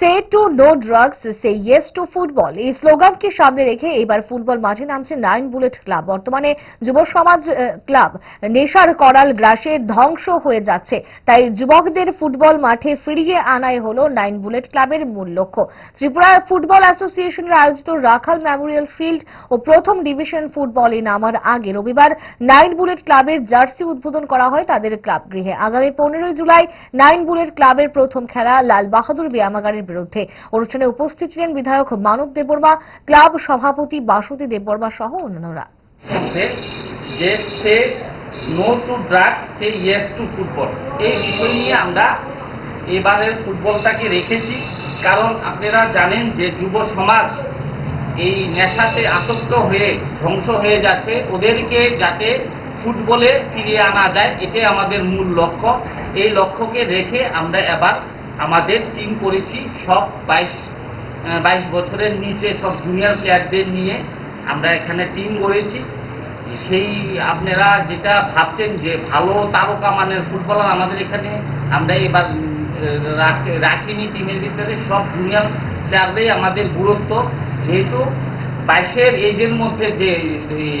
Say to no drugs say yes to football এই স্লোগানকে সামনে রেখে এবার ফুটবল মাঠে নামছে নাইন বুলেট ক্লাব বর্তমানে যুব সমাজ ক্লাব নেশার করাল গ্রাসে ধ্বংস হয়ে যাচ্ছে। তাই যুবকদের ফুটবল মাঠে ফিরিয়ে আনাই হলো নাইন বুলেট ক্লাবের মূল লক্ষ্য। ত্রিপুরা ফুটবল অ্যাসোসিয়েশনের আয়োজিত রাখাল মেমোরিয়াল ফিল্ড ও প্রথম ডিভিশন ফুটবলে নামার আগে রবিবার নাইন বুলেট ক্লাবের জার্সি উদ্বোধন করা হয় তাদের ক্লাব গৃহে। আগামী পনেরোই জুলাই নাইন বুলেট ক্লাবের প্রথম খেলা লাল বাহাদুর ব্যায়ামাগারের বিরুদ্ধে। অনুষ্ঠানে উপস্থিত ছিলেন বিধায়ক মানব দেববর্মা, ক্লাব সভাপতি বাসুদী দেববর্মা সহ আমরা এবারের ফুটবলটাকে রেখেছি। কারণ আপনারা জানেন যে যুব সমাজ এই নেশাতে আসক্ত হয়ে ধ্বংস হয়ে যাচ্ছে। ওদেরকে যাতে ফুটবলে ফিরিয়ে আনা যায়, এটাই আমাদের মূল লক্ষ্য। এই লক্ষ্যকে রেখে আমরা এবার আমাদের টিম করেছি, সব বাইশ বাইশ বছরের নিচে সব জুনিয়র প্লেয়ারদের নিয়ে আমরা এখানে টিম গড়েছি। সেই আপনারা যেটা ভাবছেন যে ভালো তারকা মানের ফুটবলার আমাদের এখানে আমরা এবার রাখ- রাখিনি টিমের ভিতরে, সব জুনিয়র প্লেয়াররাই আমাদের গুরুত্ব। যেহেতু বাইশের এজের মধ্যে যে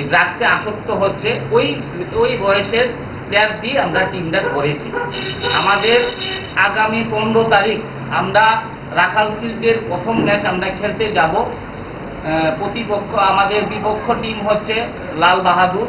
ড্রাগসে আসক্ত হচ্ছে, ওই ওই বয়সের প্লেয়ার দিয়ে আমরা টিমটা করেছি। আমাদের আগামী পনেরো তারিখ আমরা রাখাল শিল্পের প্রথম ম্যাচ আমরা খেলতে যাব। প্রতিপক্ষ, আমাদের বিপক্ষ টিম হচ্ছে লাল বাহাদুর।